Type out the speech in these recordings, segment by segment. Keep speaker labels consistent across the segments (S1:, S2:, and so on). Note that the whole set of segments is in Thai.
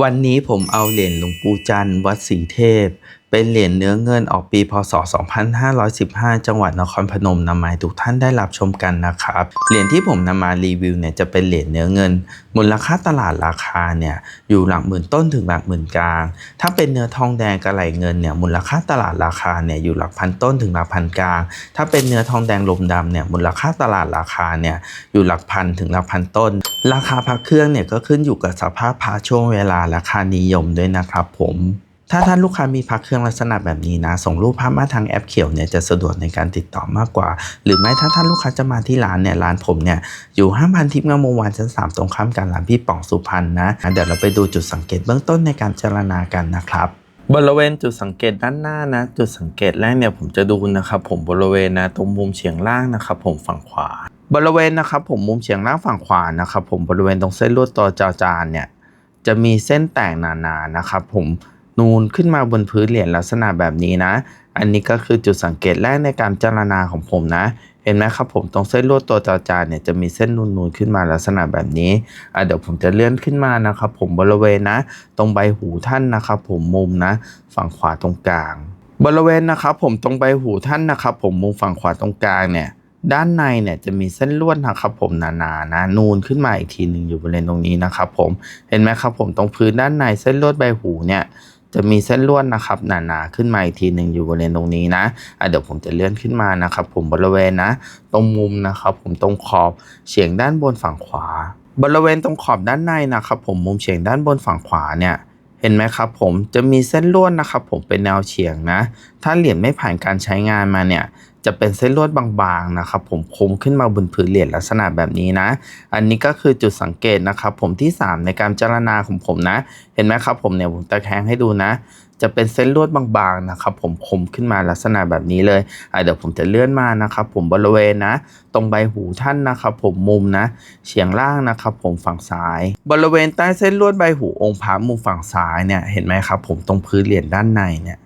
S1: วันนี้ผมเอาเหรียญหลวงปู่จันทร์วัดศรีเทพ เป็นเหรียญเนื้อเงินออกปีพศ 2515 จังหวัดนครพนมนำมาให้ทุกท่านได้รับชมกันนะครับ เหรียญที่ผมนำมารีวิวเนี่ยจะเป็นเหรียญเนื้อเงิน มูลค่าตลาดราคาเนี่ยอยู่หลักหมื่นต้นถึงหลักหมื่นกลาง ถ้าเป็นเนื้อทองแดงกระไหลเงินเนี่ยมูลค่าตลาดราคาเนี่ยอยู่หลักพันต้นถึงหลักพันกลาง ถ้าเป็นเนื้อทองแดงลมดำเนี่ยมูลค่าตลาดราคาเนี่ยอยู่หลักพันถึงหลักพันต้น ราคาพระเครื่องเนี่ยก็ขึ้นอยู่กับสภาพพระช่วงเวลาราคานิยมด้วยนะครับผม ถ้าท่านลูกค้ามีพระเครื่องลักษณะแบบนี้นะ ส่งรูปภาพมาทางแอปเขียวเนี่ยจะสะดวกในการติดต่อมากกว่า หรือไม่ถ้าท่านลูกค้าจะมาที่ร้านเนี่ยร้านผมเนี่ยอยู่ห้าพันทิพย์งามวงวานชั้นสามตรงข้ามกันร้านพี่ป๋องสุพรรณนะเดี๋ยวเราไปดูจุดสังเกตเบื้องต้นในการเจรณากันนะครับบริเวณจุดสังเกตด้านหน้านะ จุดสังเกตแรกเนี่ยผมจะดูนะครับผมบริเวณนะตรงมุมเฉียงล่างนะครับผมฝั่งขวา บริเวณนะครับผมมุมเฉียงล่างฝั่งขวานะครับผมบริเวณตรงเส้นลวดตัวจอจานเนี่ยจะมีเส้นแต่งหนาๆนะครับผม นูนขึ้นมาบนพื้นเหรียญลักษณะแบบนี้นะ อันนี้ก็คือจุดสังเกตแรกในการเจรณาของผมนะ เห็นไหมครับผมตรงเส้นลวดตัวจอจานเนี่ยจะมีเส้นนูนๆขึ้นมาลักษณะแบบนี้อะเดี๋ยวผมจะเลื่อนขึ้นมานะครับผมบริเวณนะ ตรงใบหูท่านนะครับผมมุมนะ ฝั่งขวาตรงกลาง บริเวณนะครับผมตรงใบหูท่านนะครับผมมุมฝั่งขวาตรงกลางเนี่ยด้านในเนี่ยจะมีเส้นลวดนะครับผมหนาๆนะนูนขึ้นมาอีกทีหนึ่งอยู่บริเวณตรงนี้นะครับผมเห็นไหมครับผมตรงพื้นด้านในเส้นลวดใบหูเนี่ย จะมีเส้นลวดนะครับหนาๆขึ้นมาอีกทีหนึ่งอยู่บริเวณตรงนี้นะะเดี๋ยวผมจะเลื่อนขึ้นมานะครับ ผมบริเวณนะ ตรงมุมนะครับ ผมตรงขอบเฉียงด้านบนฝั่งขวา บริเวณตรงขอบด้านในนะครับ ผมมุมเฉียงด้านบนฝั่งขวาเนี่ยเห็นไหมครับผมจะมีเส้นลวดนะครับ ผมเป็นแนวเฉียงนะ ถ้าเหรียญไม่ผ่านการใช้งานมาเนี่ย จะเป็นเส้นลวดบางๆนะครับผมโคมขึ้นมาบนผืนเหรียญลักษณะแบบนี้นะ อันนี้ก็คือจุดสังเกตนะครับผมที่ 3 ในการเจารณาของผมนะ เห็นไหมครับผมเนี่ยผมตะแคงให้ดูนะ จะเป็นเส้นลวดบางๆนะครับผมคมขึ้นมาลักษณะแบบนี้เลยเดี๋ยวผมจะเลื่อนมานะครับผมบริเวณนะ ตรงใบหูท่านนะครับผมมุมนะเฉียงล่างนะครับผมฝั่งซ้าย บริเวณใต้เส้นลวดใบหูองค์พระมุมฝั่งซ้ายเนี่ยเห็นไหมครับผมตรงพื้นเหรียญด้านในเนี่ย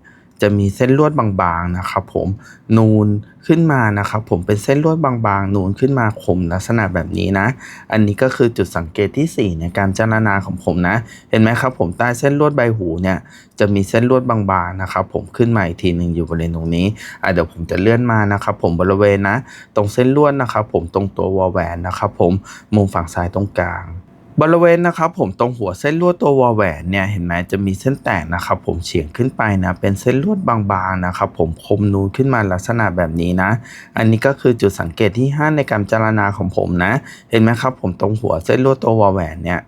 S1: จะมีเส้นลวดบางๆนะครับผมนูนขึ้นมานะครับผมเป็นเส้นลวดบางๆ นูนขึ้นมาคมลักษณะแบบนี้นะ อันนี้ก็คือจุดสังเกตทีสี่4 ในการเจารณาของผมนะ เห็นไหมครับผมใต้เส้นลวดใบหูเนี่ยจะมีเส้นลวดบางๆนะครับผมขึ้นมาอีกทีหนึ่งอยู่บริเวณตรงนี้อะเดี๋ยวผมจะเลื่อนมานะครับผมบริเวณนะ ตรงเส้นลวดนะครับผมตรงตัววอลแหวนนะครับผมมุมฝั่งซ้ายตรงกลาง บริเวณนะครับผมตรงหัวเส้นลวดตัววอลแหวนเนี่ยเห็นไหมจะมีเส้นแตกนะครับผมเฉียงขึ้นไปนะเป็นเส้นลวดบางๆนะครับผมคมนูนขึ้นมาลักษณะแบบนี้นะ อันนี้ก็คือจุดสังเกตที่5ในการจารณาของผมนะ เห็นไหมครับผมตรงหัวเส้นลวดตัววอลแหวนเนี่ย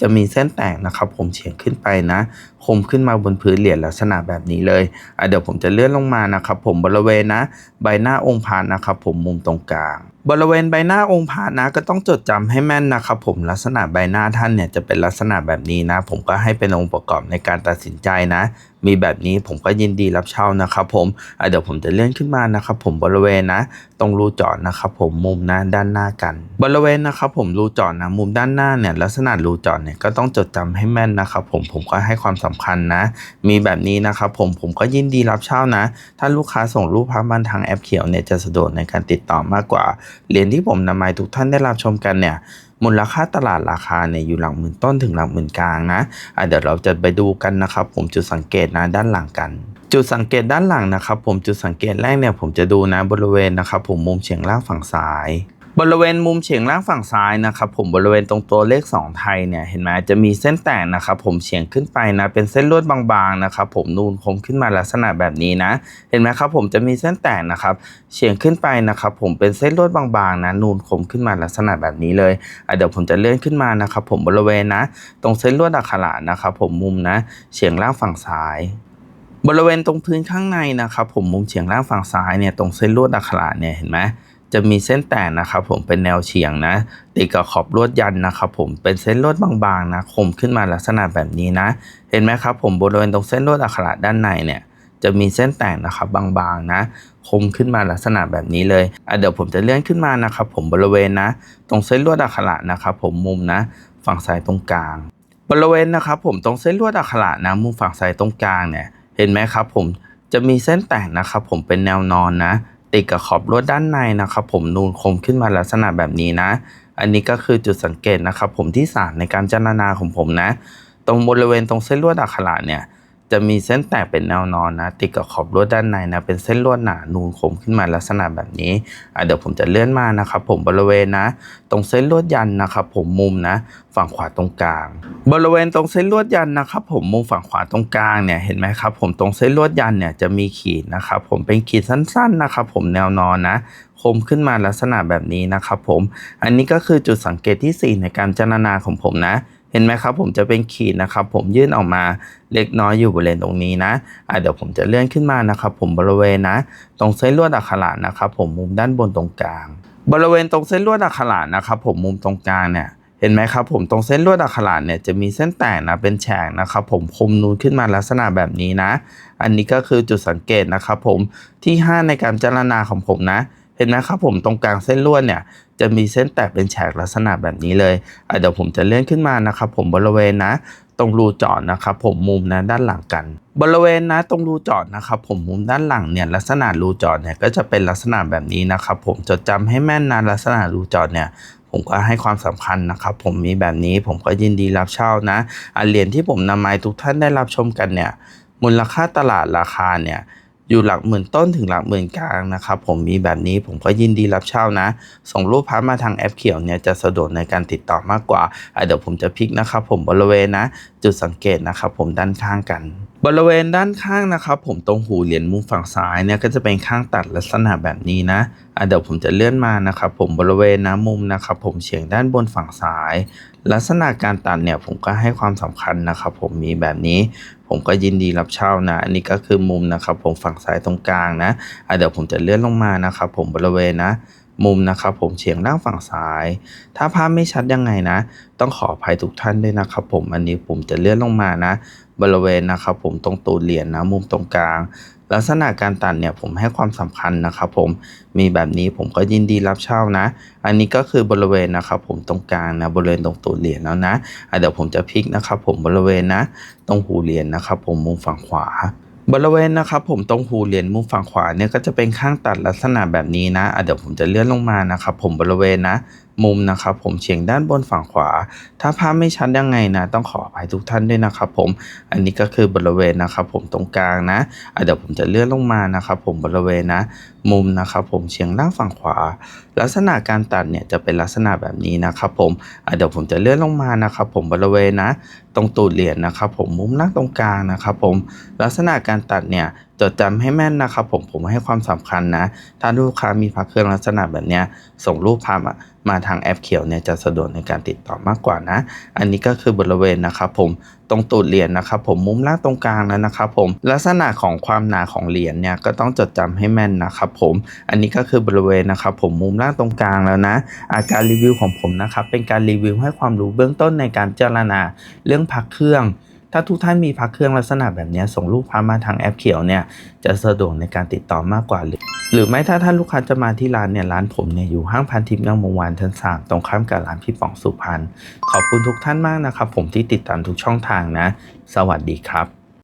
S1: จะมีเส้นแตกนะครับผมเฉียงขึ้นไปนะ คมขึ้นมาบนพื้นเหรียญลักษณะแบบนี้เลยอะเดี๋ยวผมจะเลื่อนลงมานะครับผมบริเวณนะ ใบหน้าองค์พระนะครับผมมุมตรงกลาง บริเวณใบหน้าองค์พระนะก็ต้องจดจำให้แม่นนะครับผมลักษณะใบหน้าท่านเนี่ยจะเป็นลักษณะแบบนี้นะ ผมก็ให้เป็นองค์ประกอบในการตัดสินใจนะ มีแบบนี้ผมก็ยินดีรับเช่านะครับผมเดี๋ยวผมจะเลื่อนขึ้นมานะครับผมบริเวณนะ ตรงรูจาะนะครับผมมุมหน้าด้านหน้ากัน บริเวณนะครับผมรูจาะนะมุมด้านหน้าเนี่ยลักษณะรูจาะเนี่ยก็ต้องจดจำให้แม่นนะครับผมผมก็ให้ความสำคัญนะ มีแบบนี้นะครับผมผมก็ยินดีรับเช่านะ ถ้าลูกค้าส่งรูปภาพมาทางแอปเขียวเนี่ยจะสะดวกในการติดต่อมากกว่าเหรียญที่ผมนำมาให้ทุกท่านได้รับชมกันเนี่ยมูลค่าตลาดราคาเนี่ยอยู่หลักหมื่นต้นถึงหลักหมื่นกลางนะอะเดี๋ยวเราจะไปดูกันนะครับผมจุดสังเกตนะด้านหลังกันจุดสังเกตด้านหลังนะครับผมจุดสังเกตแรกเนี่ยผมจะดูนะบริเวณนะครับผมมุมเฉียงล่างฝั่งซ้าย บริเวณมุมเฉียงล่างฝั่งซ้ายนะครับผมบริเวณตรงตัวเลข 2 ไทยเนี่ยเห็นไหมจะมีเส้นแตกนะครับผมเฉียงขึ้นไปนะเป็นเส้นลวดบางๆนะครับผมนูนคมขึ้นมาลักษณะแบบนี้นะ เห็นไหมครับผมจะมีเส้นแตกนะครับเฉียงขึ้นไปนะครับผมเป็นเส้นลวดบางๆนะนูนคมขึ้นมาลักษณะแบบนี้เลยเดี๋ยวผมจะเลื่อนขึ้นมานะครับผมบริเวณนะ ตรงเส้นลวดอักขระนะครับผมมุมนะเฉียงล่างฝั่งซ้ายบริเวณตรงพื้นข้างในนะครับผมมุมเฉียงล่างฝั่งซ้ายเนี่ยตรงเส้นลวดอักขระเนี่ยเห็นไหม จะมีเส้นแตกนะครับผมเป็นแนวเฉียงนะติดกับขอบลวดยันนะครับผมเป็นเส้นลวดบางๆนะคมขึ้นมาลักษณะแบบนี้นะ เห็นไหมครับผมบริเวณตรงเส้นลวดอักขระด้านในเนี่ยจะมีเส้นแตกนะครับบางๆนะ คมขึ้นมาลักษณะแบบนี้เลยอะเดี๋ยวผมจะเลื่อนขึ้นมานะครับผมบริเวณนะ ตรงเส้นลวดอักขระนะครับผมมุมนะ ฝั่งซ้ายตรงกลาง บริเวณนะครับผมตรงเส้นลวดอักขระนะมุมฝั่งซ้ายตรงกลางเนี่ยเห็นไหมครับผมจะมีเส้นแตกนะครับผมเป็นแนวนอนนะ ติดกับขอบลวดด้านในนะครับผมนูนคมขึ้นมาลักษณะแบบนี้นะ อันนี้ก็คือจุดสังเกตนะครับผมที่สามในการเจรนาของผมนะ ตรงบริเวณตรงเส้นลวดอักขระเนี่ย จะมีเส้นแตกเป็นแนวนอนนะติดกับขอบลวดด้านในนะเป็นเส้นลวดหนานูนคมขึ้นมาลักษณะแบบนี้อะเดี๋ยวผมจะเลื่อนมานะครับผมบริเวณนะ ตรงเส้นลวดยันนะครับผมมุมนะฝั่งขวาตรงกลาง บริเวณตรงเส้นลวดยันนะครับผมมุมฝั่งขวาตรงกลางเนี่ยเห็นไหมครับผมตรงเส้นลวดยันเนี่ยจะมีขีดนะครับผมเป็นขีดสั้นๆนะครับผมแนวนอนนะคมขึ้นมาลักษณะแบบนี้นะครับผม อันนี้ก็คือจุดสังเกตที่ 4 ในการจารณาของผมนะ เห็นไหมครับผมจะเป็นขีดนะครับ ผมยื่นออกมาเล็กน้อยอยู่บริเวณตรงนี้นะอะเดี๋ยวผมจะเลื่อนขึ้นมานะครับ ผมบริเวณนะ ตรงเส้นลวดอักขระนะครับ ผมมุมด้านบนตรงกลาง บริเวณตรงเส้นลวดอักขระนะครับ ผมมุมตรงกลางเนี่ยเห็นไหมครับผมตรงเส้นลวดอักขระเนี่ยจะมีเส้นแตกนะเป็นแฉกนะครับ ผมคมนูนขึ้นมาลักษณะแบบนี้นะ อันนี้ก็คือจุดสังเกตนะครับ ผมที่ 5 ในการเจารณาของผมนะ เห็นไหมครับผมตรงกลางเส้นลวดเนี่ย จะมีเส้นแตกเป็นแฉกลักษณะแบบนี้เลยเดี๋ยวผมจะเลื่อนขึ้นมานะครับผมบริเวณนะตรงรูจาะนะครับผมมุมนะด้านหลังกัน บริเวณนะตรงรูจาะนะครับผมมุมด้านหลังเนี่ยลักษณะรูจาะเนี่ยก็จะเป็นลักษณะแบบนี้นะครับผมจดจำให้แม่นนะลักษณะรูจาะเนี่ยผมก็ให้ความสำคัญนะครับผมมีแบบนี้ผมก็ยินดีรับเช่านะอะเหรียญที่ผมนำมาให้ทุกท่านได้รับชมกันเนี่ยมูลค่าตลาดราคาเนี่ย อยู่หลักหมื่นต้นถึงหลักหมื่นกลางนะครับผมมีแบบนี้ผมก็ยินดีรับเช่านะ ส่งรูปพาร์ทมาทางแอปเขียวเนี่ยจะสะดวกในการติดต่อมากกว่าเดี๋ยวผมจะพลิกนะครับผมบริเวณนะ จุดสังเกตนะครับผมด้านข้างกัน บริเวณด้านข้างนะครับผมตรงหูเหรียญมุมฝั่งซ้ายเนี่ยก็จะเป็นข้างตัดลักษณะแบบนี้นะอะเดี๋ยวผมจะเลื่อนมานะครับผมบริเวณนะมุมนะครับผมเฉียงด้านบนฝั่งซ้าย ลักษณะการตัดเนี่ยผมก็ให้ความสำคัญนะครับผมมีแบบนี้ ผมก็ยินดีรับเช่านะอันนี้ก็คือมุมนะครับผมฝั่งซ้ายตรงกลางนะอะเดี๋ยวผมจะเลื่อนลงมานะครับผมบริเวณนะ มุมนะครับผมเฉียงด้านฝั่งซ้าย ถ้าภาพไม่ชัดยังไงนะ ต้องขออภัยทุกท่านด้วยนะครับผมอันนี้ผมจะเลื่อนลงมานะ บริเวณนะครับผมตรงตูดเหรียญนะมุมตรงกลาง ลักษณะการตัดเนี่ยผมให้ความสำคัญนะครับผมมีแบบนี้ผมก็ยินดีรับเช่านะ อันนี้ก็คือบริเวณนะครับผมตรงกลางนะบริเวณตรงตูดเหรียญแล้วนะะเดี๋ยวผมจะพลิกนะครับผมบริเวณนะ ตรงหูเหรียญนะครับผมมุมฝั่งขวา บริเวณนะครับผมตรงหูเหรียญมุมฝั่งขวาเนี่ยก็จะเป็นข้างตัดลักษณะแบบนี้นะะเดี๋ยวผมจะเลื่อนลงมานะครับผมบริเวณนะ มุมนะครับผมเฉียงด้านบนฝั่งขวา ถ้าภาพไม่ชัดยังไงนะ ต้องขออภัยทุกท่านด้วยนะครับผมอันนี้ก็คือบริเวณนะครับผมตรงกลางนะะเดี๋ยวผมจะเลื่อนลงมานะครับผมบริเวณนะ มุมนะครับผมเฉียงด้านฝั่งขวา ลักษณะการตัดเนี่ยจะเป็นลักษณะแบบนี้นะครับผมเดี๋ยวผมจะเลื่อนลงมานะครับผมบริเวณนะ ตรงตูดเหรียญนะครับผมมุมล่างตรงกลางนะครับผมลักษณะการตัดเนี่ยจดจำให้แม่นนะครับผมผมให้ความสำคัญนะ ถ้าลูกค้ามีพระเครื่องลักษณะแบบนี้ส่งรูปพามามาทางแอปเขียวเนี่ยจะสะดวกในการติดต่อมากกว่านะ อันนี้ก็คือบริเวณนะครับผมตรงตูดเหรียญนะครับผมมุมล่างตรงกลางแล้วนะครับผมลักษณะของความหนาของเหรียญเนี่ยก็ต้องจดจำให้แม่นนะครับผมอันนี้ก็คือบริเวณนะครับผมมุมล่างตรงกลางแล้วนะ อาการรีวิวของผมนะครับเป็นการรีวิวให้ความรู้เบื้องต้นในการเจรณาเรื่องพักเครื่อง ถ้าทุกท่านมีพักเครื่องลักษณะแบบนี้ส่งรูปพามาทางแอปเขียวเนี่ยจะสะดวกในการติดต่อมากกว่าหรือหรือไม่ถ้าท่านลูกค้าจะมาที่ร้านเนี่ยร้านผมเนี่ยอยู่ห้างพันทิพย์งามวงวานชั้นสามตรงข้ามกับร้านพี่ป๋องสุพรรณขอบคุณทุกท่านมากนะครับ ผมที่ติดตามทุกช่องทางนะ สวัสดีครับ